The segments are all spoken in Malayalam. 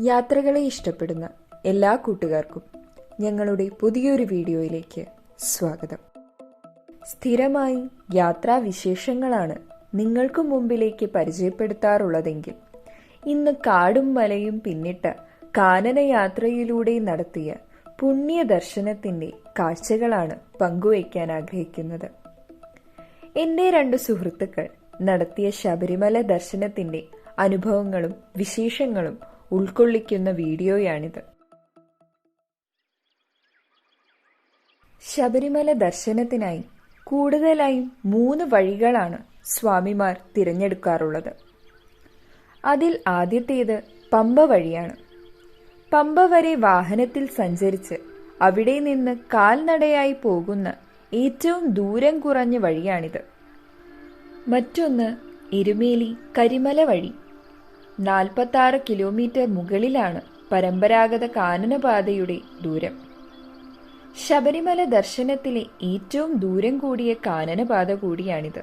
യാത്രകളെ ഇഷ്ടപ്പെടുന്ന എല്ലാ കൂട്ടുകാർക്കും ഞങ്ങളുടെ പുതിയൊരു വീഡിയോയിലേക്ക് സ്വാഗതം. സ്ഥിരമായി യാത്രാ വിശേഷങ്ങളാണ് നിങ്ങൾക്ക് മുമ്പിലേക്ക് പരിചയപ്പെടുത്താറുള്ളതെങ്കിൽ ഇന്ന് കാടും മലയും പിന്നിട്ട കാനന യാത്രയിലൂടെ നടത്തിയ പുണ്യ ദർശനത്തിന്റെ കാഴ്ചകളാണ് പങ്കുവയ്ക്കാൻ ആഗ്രഹിക്കുന്നത്. എന്റെ രണ്ട് സുഹൃത്തുക്കൾ നടത്തിയ ശബരിമല ദർശനത്തിന്റെ അനുഭവങ്ങളും വിശേഷങ്ങളും ഉൾക്കൊള്ളിക്കുന്ന വീഡിയോയാണിത്. ശബരിമല ദർശനത്തിനായി കൂടുതലായും മൂന്ന് വഴികളാണ് സ്വാമിമാർ തിരഞ്ഞെടുക്കാറുള്ളത്. അതിൽ ആദ്യത്തേത് പമ്പ വഴിയാണ്. പമ്പ വരെ വാഹനത്തിൽ സഞ്ചരിച്ച് അവിടെ നിന്ന് കാൽനടയായി പോകുന്ന ഏറ്റവും ദൂരം കുറഞ്ഞ വഴിയാണിത്. മറ്റൊന്ന് എരുമേലി കരിമല വഴി. നാൽപ്പത്താറ് കിലോമീറ്റർ മുകളിലാണ് പരമ്പരാഗത കാനനപാതയുടെ ദൂരം. ശബരിമല ദർശനത്തിലെ ഏറ്റവും ദൂരം കൂടിയ കാനനപാത കൂടിയാണിത്.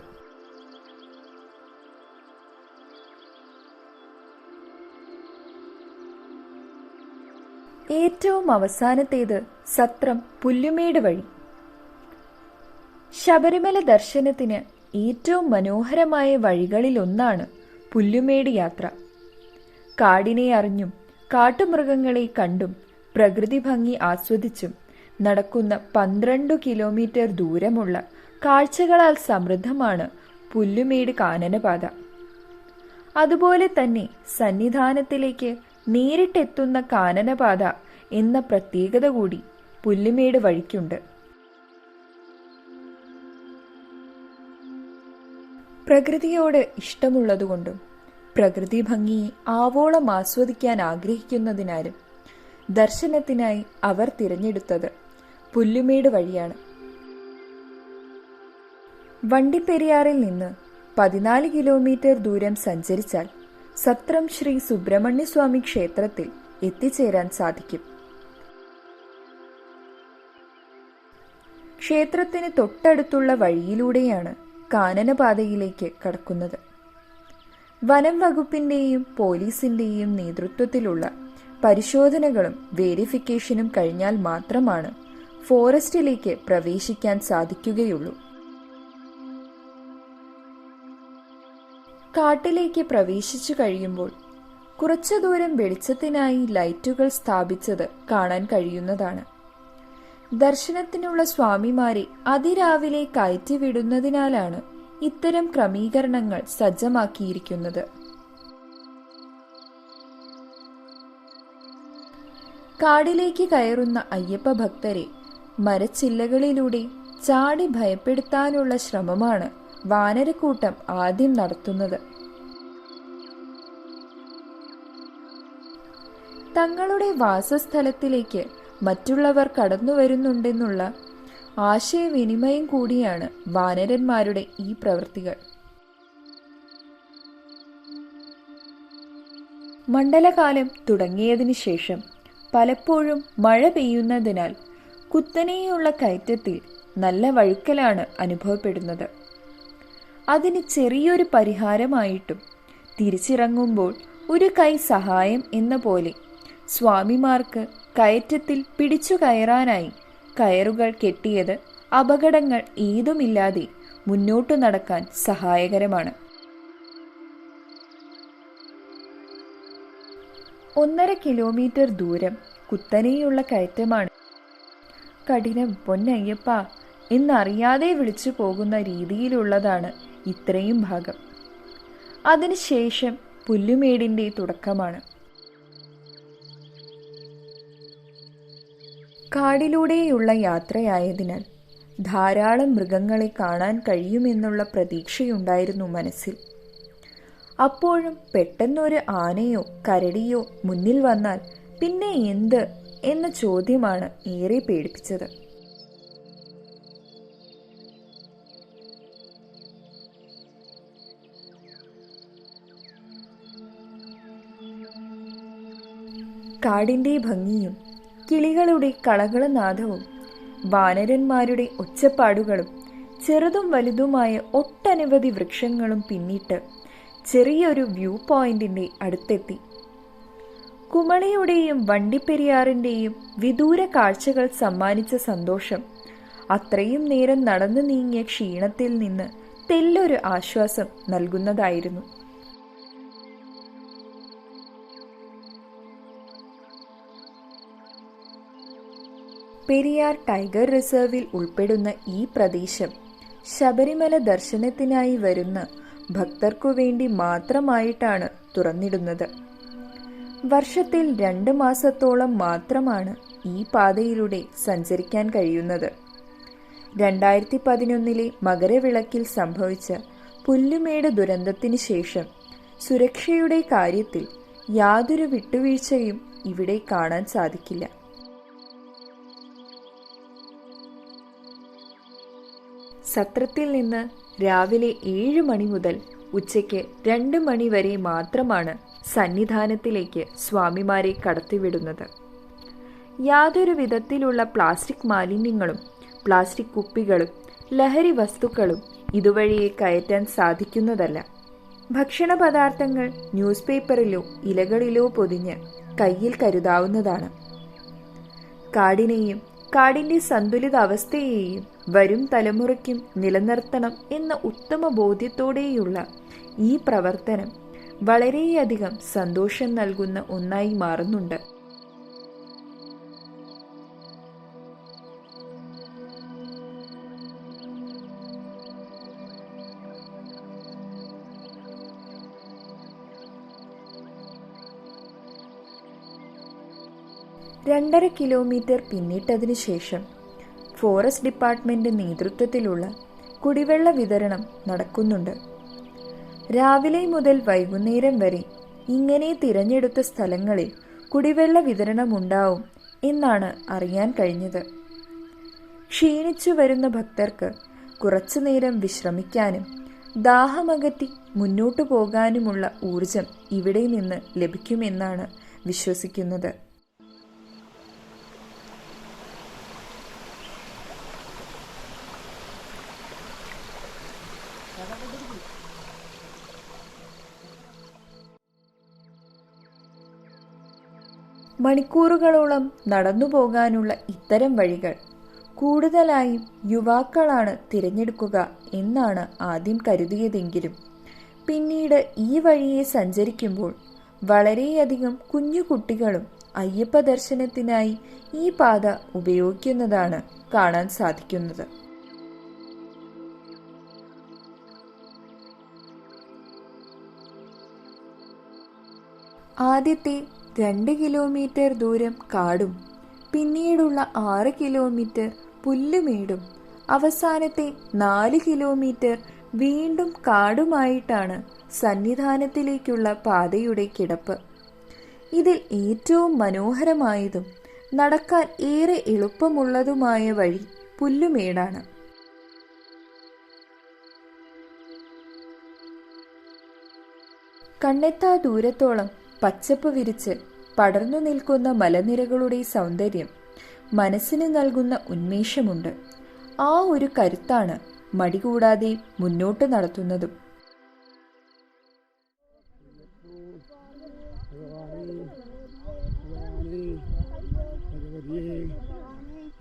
ഏറ്റവും അവസാനത്തേത് സത്രം പുല്ലുമേട് വഴി. ശബരിമല ദർശനത്തിന് ഏറ്റവും മനോഹരമായ വഴികളിലൊന്നാണ് പുല്ലുമേട് യാത്ര. കാടിനെ അറിഞ്ഞും കാട്ടുമൃഗങ്ങളെ കണ്ടും പ്രകൃതി ഭംഗി ആസ്വദിച്ചും നടക്കുന്ന പന്ത്രണ്ട് കിലോമീറ്റർ ദൂരമുള്ള കാഴ്ചകളാൽ സമൃദ്ധമാണ് പുല്ലുമേട് കാനനപാത. അതുപോലെ തന്നെ സന്നിധാനത്തിലേക്ക് നേരിട്ടെത്തുന്ന കാനനപാത എന്ന പ്രത്യേകത കൂടി പുല്ലുമേട് വഴിക്കുണ്ട്. പ്രകൃതിയോട് ഇഷ്ടമുള്ളതുകൊണ്ടും പ്രകൃതി ഭംഗിയെ ആവോളം ആസ്വദിക്കാൻ ആഗ്രഹിക്കുന്നതിനാലും ദർശനത്തിനായി അവർ തിരഞ്ഞെടുത്തത് പുല്ലുമേട് വഴിയാണ്. വണ്ടിപ്പെരിയാറിൽ നിന്ന് പതിനാല് കിലോമീറ്റർ ദൂരം സഞ്ചരിച്ചാൽ സത്രം ശ്രീ സുബ്രഹ്മണ്യസ്വാമി ക്ഷേത്രത്തിൽ എത്തിച്ചേരാൻ സാധിക്കും. ക്ഷേത്രത്തിന് തൊട്ടടുത്തുള്ള വഴിയിലൂടെയാണ് കാനനപാതയിലേക്ക് കടക്കുന്നത്. വനം വകുപ്പിന്റെയും പോലീസിന്റെയും നേതൃത്വത്തിലുള്ള പരിശോധനകളും വേരിഫിക്കേഷനും കഴിഞ്ഞാൽ മാത്രമാണ് ഫോറസ്റ്റിലേക്ക് പ്രവേശിക്കാൻ സാധിക്കുകയുള്ളൂ. കാട്ടിലേക്ക് പ്രവേശിച്ചു കഴിയുമ്പോൾ കുറച്ചു ദൂരം വെളിച്ചത്തിനായി ലൈറ്റുകൾ സ്ഥാപിച്ചത് കാണാൻ കഴിയുന്നതാണ്. ദർശനത്തിനുള്ള സ്വാമിമാരെ അതിരാവിലെ കയറ്റിവിടുന്നതിനാലാണ് ഇത്തരം ക്രമീകരണങ്ങൾ സജ്ജമാക്കിയിരിക്കുന്നത്. കാടിലേക്ക് കയറുന്ന അയ്യപ്പ ഭക്തരെ മരച്ചില്ലകളിലൂടെ ചാടി ഭയപ്പെടുത്താനുള്ള ശ്രമമാണ് വാനരക്കൂട്ടം ആദ്യം നടത്തുന്നത്. തങ്ങളുടെ വാസസ്ഥലത്തിലേക്ക് മറ്റുള്ളവർ കടന്നു വരുന്നുണ്ടെന്നുള്ള ആശയവിനിമയം കൂടിയാണ് വാനരന്മാരുടെ ഈ പ്രവൃത്തികൾ. മണ്ഡലകാലം തുടങ്ങിയതിനു ശേഷം പലപ്പോഴും മഴ പെയ്യുന്നതിനാൽ കുത്തനെയുള്ള കയറ്റത്തിൽ നല്ല വഴുക്കലാണ് അനുഭവപ്പെടുന്നത്. അതിന് ചെറിയൊരു പരിഹാരമായിട്ടും തിരിച്ചിറങ്ങുമ്പോൾ ഒരു കൈ സഹായം എന്ന പോലെ സ്വാമിമാർക്ക് കയറ്റത്തിൽ പിടിച്ചു കയറാനായി കയറുകൾ കെട്ടിയത് അപകടങ്ങൾ ഏതുമില്ലാതെ മുന്നോട്ടു നടക്കാൻ സഹായകരമാണ്. ഒന്നര കിലോമീറ്റർ ദൂരം കുത്തനെയുള്ള കയറ്റമാണ്. കഠിനം പൊന്നയ്യപ്പ എന്നറിയാതെ വിളിച്ചു പോകുന്ന രീതിയിലുള്ളതാണ് ഇത്രയും ഭാഗം. അതിനുശേഷം പുല്ലുമേടിന്റെ തുടക്കമാണ്. കാടിലൂടെയുള്ള യാത്രയായതിനാൽ ധാരാളം മൃഗങ്ങളെ കാണാൻ കഴിയുമെന്നുള്ള പ്രതീക്ഷയുണ്ടായിരുന്നു മനസ്സിൽ. അപ്പോഴും പെട്ടെന്നൊരു ആനയോ കരടിയോ മുന്നിൽ വന്നാൽ പിന്നെ എന്ത് എന്ന ചോദ്യമാണ് ഏറെ പേടിപ്പിച്ചത്. കാടിന്റെ ഭംഗിയും കിളികളുടെ കളകളനാദവും വാനരന്മാരുടെ ഒച്ചപ്പാടുകളും ചെറുതും വലുതുമായ ഒട്ടനവധി വൃക്ഷങ്ങളും പിന്നിട്ട് ചെറിയൊരു വ്യൂ പോയിന്റിന്റെ അടുത്തെത്തി. കുമളിയുടെയും വണ്ടിപ്പെരിയാറിന്റെയും വിദൂര കാഴ്ചകൾ സമ്മാനിച്ച സന്തോഷം അത്രയും നേരം നടന്നു നീങ്ങിയ ക്ഷീണത്തിൽ നിന്ന് തെല്ലൊരു ആശ്വാസം നൽകുന്നതായിരുന്നു. പെരിയാർ ടൈഗർ റിസർവിൽ ഉൾപ്പെടുന്ന ഈ പ്രദേശം ശബരിമല ദർശനത്തിനായി വരുന്ന ഭക്തർക്കു വേണ്ടി മാത്രമായിട്ടാണ് തുറന്നിടുന്നത്. വർഷത്തിൽ രണ്ട് മാസത്തോളം മാത്രമാണ് ഈ പാതയിലൂടെ സഞ്ചരിക്കാൻ കഴിയുന്നത്. രണ്ടായിരത്തി പതിനൊന്നിലെ മകരവിളക്കിൽ സംഭവിച്ച പുല്ലുമേട് ദുരന്തത്തിന് ശേഷം സുരക്ഷയുടെ കാര്യത്തിൽ യാതൊരു വിട്ടുവീഴ്ചയും ഇവിടെ കാണാൻ സാധിക്കില്ല. സത്രത്തിൽ നിന്ന് രാവിലെ ഏഴ് മണി മുതൽ ഉച്ചയ്ക്ക് രണ്ട് മണി വരെ മാത്രമാണ് സന്നിധാനത്തിലേക്ക് സ്വാമിമാരെ കടത്തിവിടുന്നത്. യാതൊരു വിധത്തിലുള്ള പ്ലാസ്റ്റിക് മാലിന്യങ്ങളും പ്ലാസ്റ്റിക് കുപ്പികളും ലഹരി വസ്തുക്കളും ഇതുവഴിയെ കയറ്റാൻ സാധിക്കുന്നതല്ല. ഭക്ഷണ പദാർത്ഥങ്ങൾ ന്യൂസ് പേപ്പറിലോ ഇലകളിലോ പൊതിഞ്ഞ് കയ്യിൽ കരുതാവുന്നതാണ്. കാടിനെയും കാടിന്റെ സന്തുലിത അവസ്ഥയെയും വരും തലമുറയ്ക്കും നിലനിർത്തണം എന്ന ഉത്തമ ബോധ്യത്തോടെയുള്ള ഈ പ്രവർത്തനം വളരെയധികം സന്തോഷം നൽകുന്ന ഒന്നായി മാറുന്നുണ്ട്. രണ്ടര കിലോമീറ്റർ പിന്നിട്ടതിനു ശേഷം ഫോറസ്റ്റ് ഡിപ്പാർട്ട്മെന്റ് നേതൃത്വത്തിലുള്ള കുടിവെള്ള വിതരണം നടക്കുന്നുണ്ട്. രാവിലെ മുതൽ വൈകുന്നേരം വരെ ഇങ്ങനെ തിരഞ്ഞെടുത്ത സ്ഥലങ്ങളിൽ കുടിവെള്ള വിതരണമുണ്ടാവും എന്നാണ് അറിയാൻ കഴിഞ്ഞത്. ക്ഷീണിച്ചു വരുന്ന ഭക്തർക്ക് കുറച്ചുനേരം വിശ്രമിക്കാനും ദാഹമകറ്റി മുന്നോട്ടു പോകാനുമുള്ള ഊർജം ഇവിടെ നിന്ന് ലഭിക്കുമെന്നാണ് വിശ്വസിക്കുന്നത്. മണിക്കൂറുകളോളം നടന്നു പോകാനുള്ള ഇത്തരം വഴികൾ കൂടുതലായും യുവാക്കളാണ് തിരഞ്ഞെടുക്കുക എന്നാണ് ആദ്യം കരുതിയതെങ്കിലും. പിന്നീട് ഈ വഴിയെ സഞ്ചരിക്കുമ്പോൾ വളരെയധികം കുഞ്ഞു കുട്ടികളും അയ്യപ്പ ദർശനത്തിനായി ഈ പാത ഉപയോഗിക്കുന്നതാണ് കാണാൻ സാധിക്കുന്നത്. ആദ്യത്തെ രണ്ട് കിലോമീറ്റർ ദൂരം കാടും പിന്നീടുള്ള ആറ് കിലോമീറ്റർ പുല്ലുമേടും. അവസാനത്തെ നാല് കിലോമീറ്റർ വീണ്ടും കാടുമായിട്ടാണ് സന്നിധാനത്തിലേക്കുള്ള പാതയുടെ കിടപ്പ്. ഇതിൽ ഏറ്റവും മനോഹരമായതും നടക്കാൻ ഏറെ എളുപ്പമുള്ളതുമായ വഴി പുല്ലുമേടാണ്. കണ്ണെത്താ ദൂരത്തോളം പച്ചപ്പ് വിരിച്ച് പടർന്നു നിൽക്കുന്ന മലനിരകളുടെ സൗന്ദര്യം മനസ്സിന് നൽകുന്ന ഉന്മേഷമുണ്ട്. ആ ഒരു കരുത്താണ് മടികൂടാതെ മുന്നോട്ട് നടത്തുന്നതും.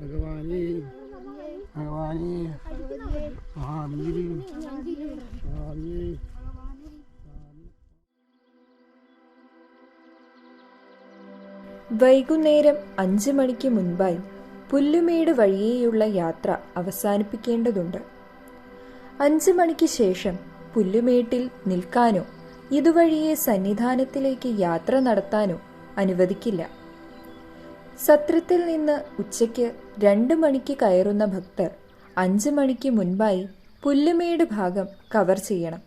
ഭഗവാനേ ഭഗവാനേ വൈകുന്നേരം അഞ്ച് മണിക്ക് മുൻപായി പുല്ലുമേട് വഴിയേയുള്ള യാത്ര അവസാനിപ്പിക്കേണ്ടതുണ്ട്. അഞ്ച് മണിക്ക് ശേഷം പുല്ലുമേട്ടിൽ നിൽക്കാനോ ഇതുവഴിയെ സന്നിധാനത്തിലേക്ക് യാത്ര നടത്താനോ അനുവദിക്കില്ല. സത്രത്തിൽ നിന്ന് ഉച്ചയ്ക്ക് രണ്ട് മണിക്ക് കയറുന്ന ഭക്തർ അഞ്ച് മണിക്ക് മുൻപായി പുല്ലുമേട് ഭാഗം കവർ ചെയ്യണം.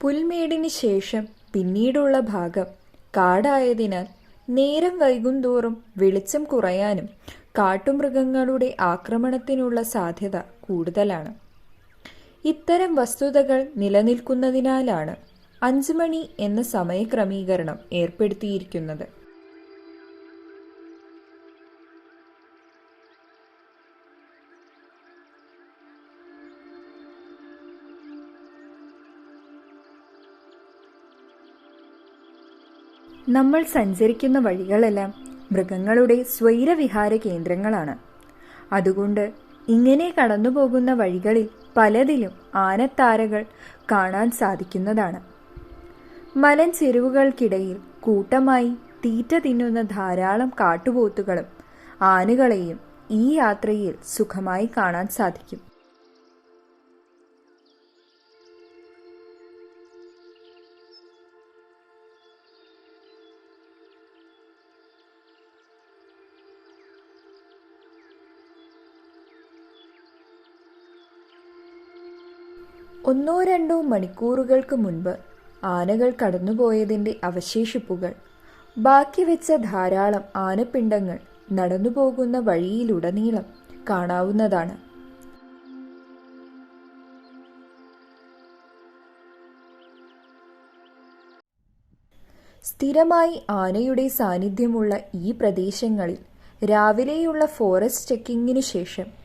പുൽമേടിന് ശേഷം പിന്നീടുള്ള ഭാഗം കാടായതിനാൽ നേരം വൈകുന്തോറും വെളിച്ചം കുറയാനും കാട്ടുമൃഗങ്ങളുടെ ആക്രമണത്തിനുള്ള സാധ്യത കൂടുതലാണ്. ഇത്തരം വസ്തുതകൾ നിലനിൽക്കുന്നതിനാലാണ് അഞ്ച് മണി എന്ന സമയക്രമീകരണം ഏർപ്പെടുത്തിയിരിക്കുന്നത്. നമ്മൾ സഞ്ചരിക്കുന്ന വഴികളെല്ലാം മൃഗങ്ങളുടെ സ്വൈരവിഹാര കേന്ദ്രങ്ങളാണ്. അതുകൊണ്ട് ഇങ്ങനെ കടന്നുപോകുന്ന വഴികളിൽ പലതിലും ആനത്താരകൾ കാണാൻ സാധിക്കുന്നതാണ്. മലഞ്ചെരുവുകൾക്കിടയിൽ കൂട്ടമായി തീറ്റ തിന്നുന്ന ധാരാളം കാട്ടുപോത്തുകളും ആനകളെയും ഈ യാത്രയിൽ സുഖമായി കാണാൻ സാധിക്കും. ഒന്നോ രണ്ടോ മണിക്കൂറുകൾക്ക് മുൻപ് ആനകൾ കടന്നുപോയതിന്റെ അവശേഷിപ്പുകൾ. ബാക്കി വെച്ച ധാരാളം ആനപ്പിണ്ടങ്ങൾ നടന്നുപോകുന്ന വഴിയിലുടനീളം കാണാവുന്നതാണ്. സ്ഥിരമായി ആനയുടെ സാന്നിധ്യമുള്ള ഈ പ്രദേശങ്ങളിൽ രാവിലെയുള്ള ഫോറസ്റ്റ് ചെക്കിങ്ങിനു ശേഷം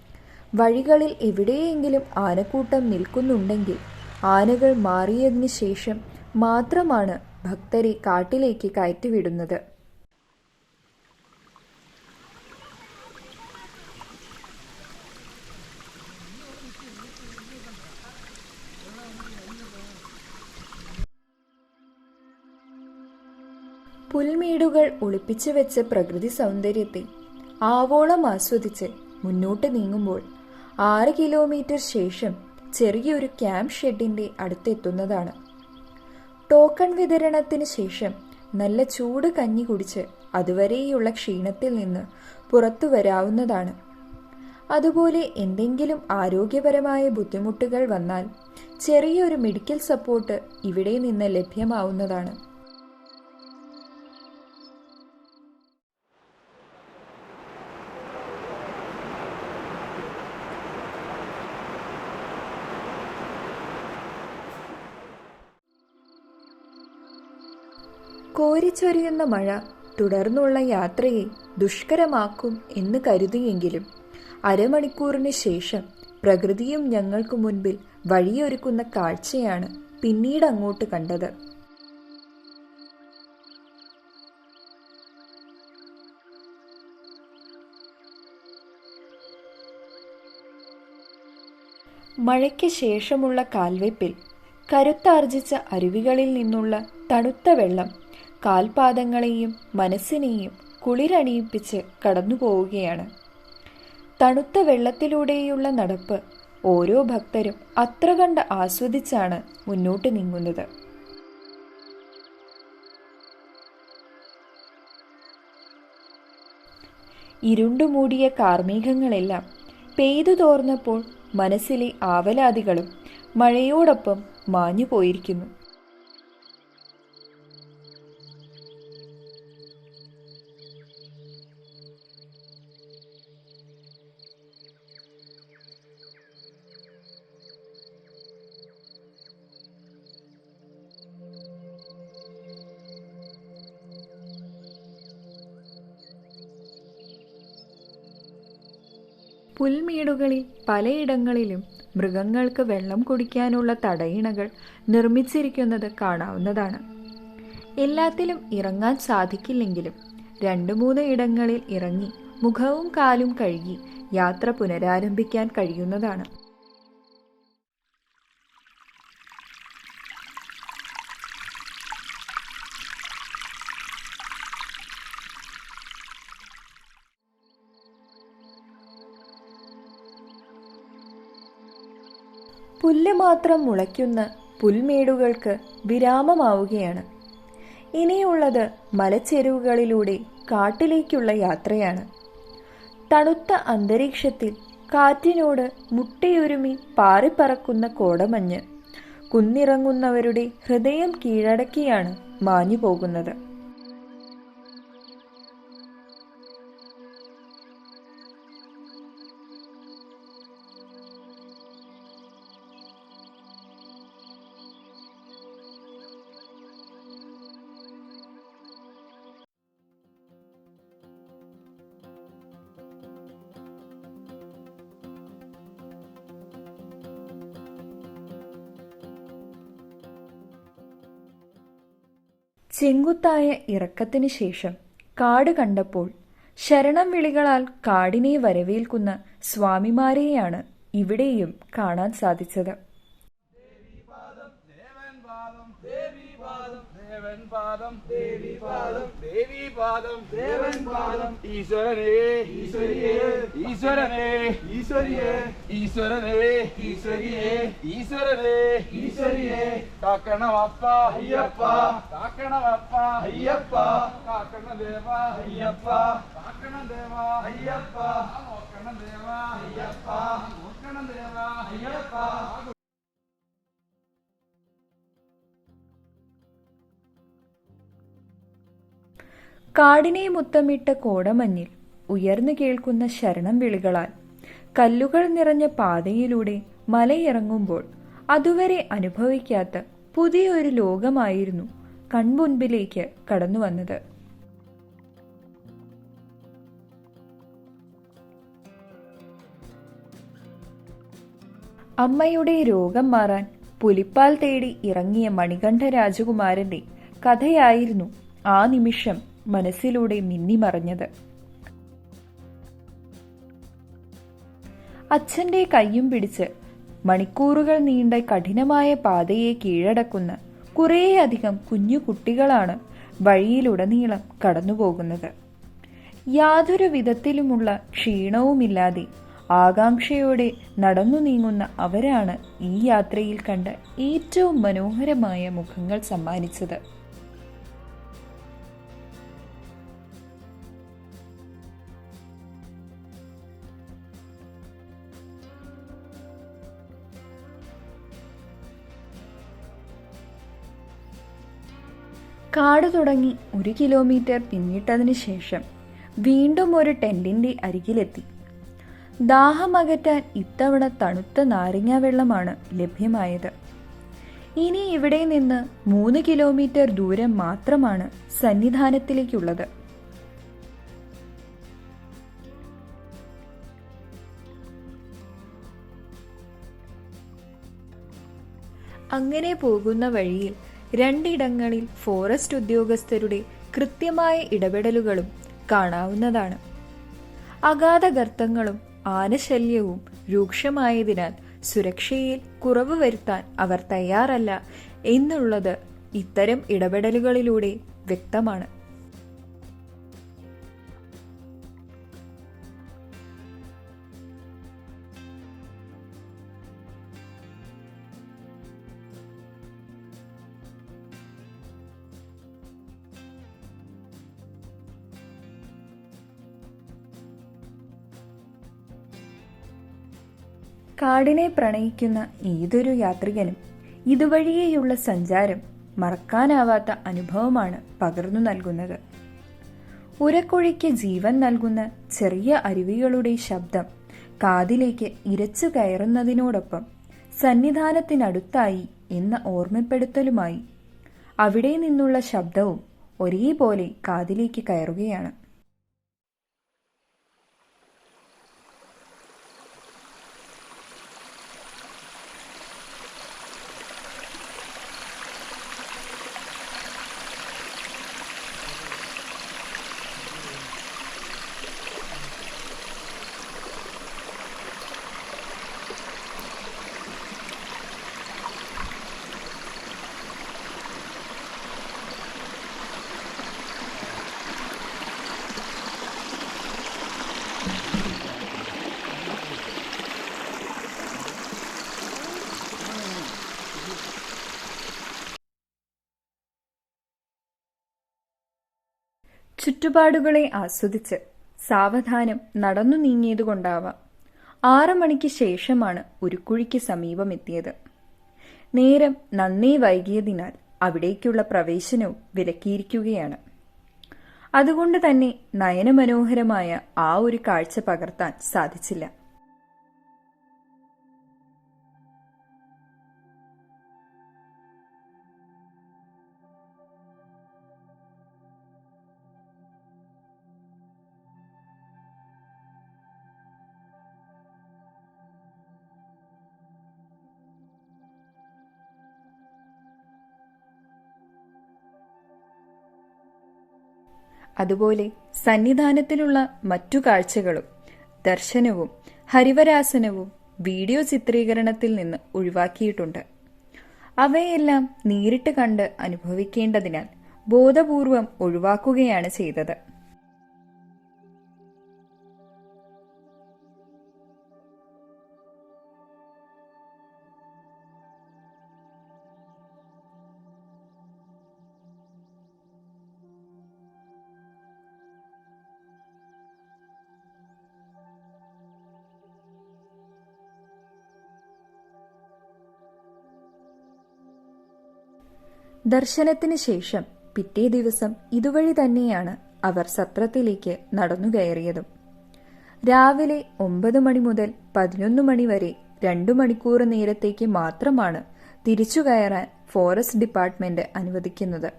വഴികളിൽ എവിടെയെങ്കിലും ആനക്കൂട്ടം നിൽക്കുന്നുണ്ടെങ്കിൽ ആനകൾ മാറിയതിനു ശേഷം മാത്രമാണ് ഭക്തരെ കാട്ടിലേക്ക് കയറ്റിവിടുന്നത്. പുൽമേടുകൾ ഒളിപ്പിച്ചു വെച്ച പ്രകൃതി സൗന്ദര്യത്തെ ആവോളം ആസ്വദിച്ച് മുന്നോട്ട് നീങ്ങുമ്പോൾ ആറ് കിലോമീറ്റർ ശേഷം ചെറിയൊരു ക്യാമ്പ് ഷെഡിന്റെ അടുത്തെത്തുന്നതാണ്. ടോക്കൺ വിതരണത്തിന് ശേഷം നല്ല ചൂട് കഞ്ഞി കുടിച്ച് അതുവരെയുള്ള ക്ഷീണത്തിൽ നിന്ന് പുറത്തു വരാവുന്നതാണ്. അതുപോലെ എന്തെങ്കിലും ആരോഗ്യപരമായ ബുദ്ധിമുട്ടുകൾ വന്നാൽ ചെറിയൊരു മെഡിക്കൽ സപ്പോർട്ട് ഇവിടെ നിന്ന് ലഭ്യമാവുന്നതാണ്. കോരിച്ചൊരിയുന്ന മഴ തുടർന്നുള്ള യാത്രയെ ദുഷ്കരമാക്കും എന്ന് കരുതിയെങ്കിലും അരമണിക്കൂറിന് ശേഷം പ്രകൃതിയും ഞങ്ങൾക്ക് മുൻപിൽ വഴിയൊരുക്കുന്ന കാഴ്ചയാണ് പിന്നീട് അങ്ങോട്ട് കണ്ടത്. മഴയ്ക്ക് ശേഷമുള്ള കാൽവെപ്പിൽ കരുത്താർജിച്ച അരുവികളിൽ നിന്നുള്ള തണുത്ത വെള്ളം കാൽപാദങ്ങളെയും മനസ്സിനെയും കുളിരണിയിപ്പിച്ച് കടന്നുപോവുകയാണ്. തണുത്ത വെള്ളത്തിലൂടെയുള്ള നടപ്പ് ഓരോ ഭക്തരും അത്ര കണ്ട് ആസ്വദിച്ചാണ് മുന്നോട്ട് നീങ്ങുന്നത്. ഇരുണ്ടുമൂടിയ കാർമേഘങ്ങളെല്ലാം പെയ്തു തോർന്നപ്പോൾ മനസ്സിലെ ആവലാദികളും മഴയോടൊപ്പം മാഞ്ഞു പോയിരിക്കുന്നു പുൽമേടുകളിൽ പലയിടങ്ങളിലും മൃഗങ്ങൾക്ക് വെള്ളം കുടിക്കാനുള്ള തടയിണകൾ നിർമ്മിച്ചിരിക്കുന്നത് കാണാവുന്നതാണ്. എല്ലാത്തിലും ഇറങ്ങാൻ സാധിക്കില്ലെങ്കിലും രണ്ട് മൂന്ന് ഇടങ്ങളിൽ ഇറങ്ങി മുഖവും കാലും കഴുകി യാത്ര പുനരാരംഭിക്കാൻ കഴിയുന്നതാണ്. പുല്ല് മാത്രം മുളയ്ക്കുന്ന പുൽമേടുകൾക്ക് വിരാമമാവുകയാണ്. ഇനിയുള്ളത് മലച്ചെരുവുകളിലൂടെ കാട്ടിലേക്കുള്ള യാത്രയാണ്. തണുത്ത അന്തരീക്ഷത്തിൽ കാറ്റിനോട് മുട്ടയൊരുമി പാറിപ്പറക്കുന്ന കോടമഞ്ഞ് കുന്നിറങ്ങുന്നവരുടെ ഹൃദയം കീഴടക്കിയാണ് മാഞ്ഞു പോകുന്നത് ചെങ്കുത്തായ ഇറക്കത്തിന് ശേഷം കാട് കണ്ടപ്പോൾ ശരണം വിളികളാൽ കാടിനെ വരവേൽക്കുന്ന സ്വാമിമാരെയാണ് ഇവിടെയും കാണാൻ സാധിച്ചത്. பாதம் தேவி பாதம் தேவி பாதம் தேவன் பாதம். ஈஸ்வரனே ஈஸ்வரியே ஈஸ்வரனே ஈஸ்வரியே ஈஸ்வரனே ஈஸ்வரியே ஈஸ்வரனே ஈஸ்வரியே. காக்கணம் அப்பா ஐயப்பா காக்கணம் அப்பா ஐயப்பா காக்கண தேவா ஐயப்பா காக்கண தேவா ஐயப்பா மோக்கண தேவா ஐயப்பா தேவா ஐயப்பா. കാടിനെ മുത്തമിട്ട കോടമഞ്ഞിൽ ഉയർന്നു കേൾക്കുന്ന ശരണം വിളികളാൽ കല്ലുകൾ നിറഞ്ഞ പാതയിലൂടെ മലയിറങ്ങുമ്പോൾ അതുവരെ അനുഭവിക്കാത്ത പുതിയൊരു ലോകമായിരുന്നു കൺമുൻപിലേക്ക് കടന്നു വന്നത്. അമ്മയുടെ രോഗം മാറാൻ പുലിപ്പാൽ തേടി ഇറങ്ങിയ മണികണ്ഠ രാജകുമാരന്റെ കഥയായിരുന്നു ആ നിമിഷം മനസ്സിലൂടെ മിന്നിമറഞ്ഞത്. അച്ഛന്റെ കൈയും പിടിച്ച് മണിക്കൂറുകൾ നീണ്ട കഠിനമായ പാതയെ കീഴടക്കുന്ന കുറേയധികം കുഞ്ഞു കുട്ടികളാണ് വഴിയിലുടനീളം കടന്നുപോകുന്നത്. യാതൊരു വിധത്തിലുമുള്ള ക്ഷീണവുമില്ലാതെ ആകാംക്ഷയോടെ നടന്നു നീങ്ങുന്ന അവരാണ് ഈ യാത്രയിൽ കണ്ട ഏറ്റവും മനോഹരമായ മുഖങ്ങൾ സമ്മാനിച്ചത്. കാട് തുടങ്ങി ഒരു കിലോമീറ്റർ പിന്നിട്ടതിന് ശേഷം വീണ്ടും ഒരു ടെന്റിന്റെ അരികിലെത്തി. ദാഹമകറ്റാൻ ഇത്തവണ തണുത്ത നാരങ്ങ വെള്ളമാണ് ലഭ്യമായത്. ഇനി ഇവിടെ നിന്ന് മൂന്ന് കിലോമീറ്റർ ദൂരം മാത്രമാണ് സന്നിധാനത്തിലേക്കുള്ളത്. അങ്ങനെ പോകുന്ന വഴിയിൽ രണ്ടിടങ്ങളിൽ ഫോറസ്റ്റ് ഉദ്യോഗസ്ഥരുടെ കൃത്യമായ ഇടപെടലുകളും കാണാവുന്നതാണ്. അഗാധ ഗർത്തങ്ങളും ആനശല്യവും രൂക്ഷമായതിനാൽ സുരക്ഷയിൽ കുറവ് വരുത്താൻ അവർ തയ്യാറല്ല എന്നുള്ളത് ഇത്തരം ഇടപെടലുകളിലൂടെ വ്യക്തമാണ്. കാടിനെ പ്രണയിക്കുന്ന ഏതൊരു യാത്രികനും ഇതുവഴിയേയുള്ള സഞ്ചാരം മറക്കാനാവാത്ത അനുഭവമാണ് പകർന്നു നൽകുന്നത്. ഉരക്കൊഴിക്ക് ജീവൻ നൽകുന്ന ചെറിയ അരുവികളുടെ ശബ്ദം കാതിലേക്ക് ഇരച്ചു കയറുന്നതിനോടൊപ്പം സന്നിധാനത്തിനടുത്തായി എന്ന ഓർമ്മപ്പെടുത്തലുമായി അവിടെ നിന്നുള്ള ശബ്ദവും ഒരേപോലെ കാതിലേക്ക് കയറുകയാണ്. ചുറ്റുപാടുകളെ ആസ്വദിച്ച് സാവധാനം നടന്നു നീങ്ങിയതുകൊണ്ടാവാം. ആറു മണിക്ക് ശേഷമാണ് ഉരുക്കുഴിക്ക് സമീപമെത്തിയത് നേരം നന്നേ വൈകിയതിനാൽ അവിടേക്കുള്ള പ്രവേശനവും വിലക്കിയിരിക്കുകയാണ്. അതുകൊണ്ട് തന്നെ നയനമനോഹരമായ ആ ഒരു കാഴ്ച പകർത്താൻ സാധിച്ചില്ല. അതുപോലെ സന്നിധാനത്തിലുള്ള മറ്റു കാഴ്ചകളും ദർശനവും ഹരിവരാസനവും വീഡിയോ ചിത്രീകരണത്തിൽ നിന്ന് ഒഴിവാക്കിയിട്ടുണ്ട്. അവയെല്ലാം നേരിട്ട് കണ്ട് അനുഭവിക്കേണ്ടതിനാൽ ബോധപൂർവം ഒഴിവാക്കുകയാണ് ചെയ്തത്. ദർശനത്തിന് ശേഷം പിറ്റേ ദിവസം ഇതുവഴി തന്നെയാണ് അവർ സത്രത്തിലേക്ക് നടന്നു കയറിയതും. രാവിലെ ഒമ്പത് മണി മുതൽ പതിനൊന്ന് മണി വരെ രണ്ടു മണിക്കൂർ നേരത്തേക്ക് മാത്രമാണ് തിരിച്ചു കയറാൻ ഫോറസ്റ്റ് ഡിപ്പാർട്ട്മെന്റ് അനുവദിക്കുന്നത്.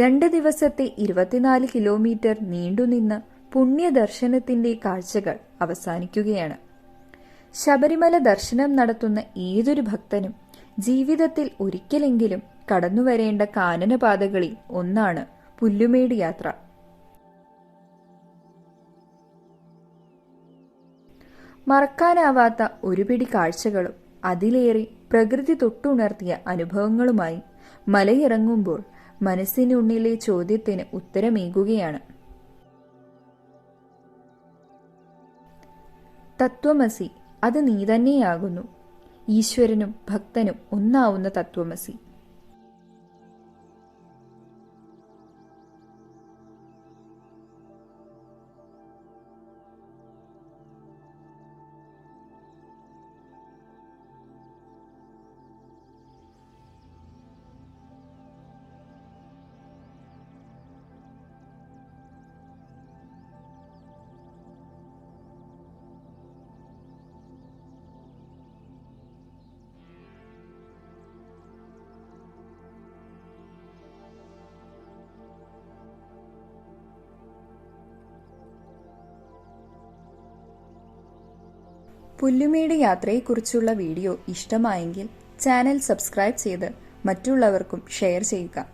രണ്ട് ദിവസത്തെ ഇരുപത്തിനാല് കിലോമീറ്റർ നീണ്ടുനിന്ന പുണ്യദർശനത്തിന്റെ കാഴ്ചകൾ അവസാനിക്കുകയാണ്. ശബരിമല ദർശനം നടത്തുന്ന ഏതൊരു ഭക്തനും ജീവിതത്തിൽ ഒരിക്കലെങ്കിലും കടന്നുവരേണ്ട കാനനപാതകളിൽ ഒന്നാണ് പുല്ലുമേട് യാത്ര. മറക്കാനാവാത്ത ഒരുപിടി കാഴ്ചകളും അതിലേറെ പ്രകൃതി തൊട്ടുണർത്തിയ അനുഭവങ്ങളുമായി മലയിറങ്ങുമ്പോൾ മനസ്സിനുള്ളിലെ ചോദ്യത്തിന് ഉത്തരമേകുകയാണ്. തത്വമസി അത് നീ തന്നെയാകുന്നു ഈശ്വരനും ഭക്തനും ഒന്നാവുന്ന തത്വമസി. പുല്ലുമേട് യാത്രയെക്കുറിച്ചുള്ള വീഡിയോ ഇഷ്ടമായെങ്കിൽ ചാനൽ സബ്സ്ക്രൈബ് ചെയ്ത് മറ്റുള്ളവർക്കും ഷെയർ ചെയ്യുക.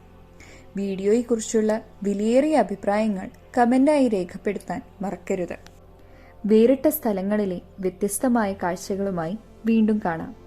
വീഡിയോയെക്കുറിച്ചുള്ള വിലയേറിയ അഭിപ്രായങ്ങൾ കമന്റായി രേഖപ്പെടുത്താൻ മറക്കരുത്. വേറിട്ട സ്ഥലങ്ങളിലെ വ്യത്യസ്തമായ കാഴ്ചകളുമായി വീണ്ടും കാണാം.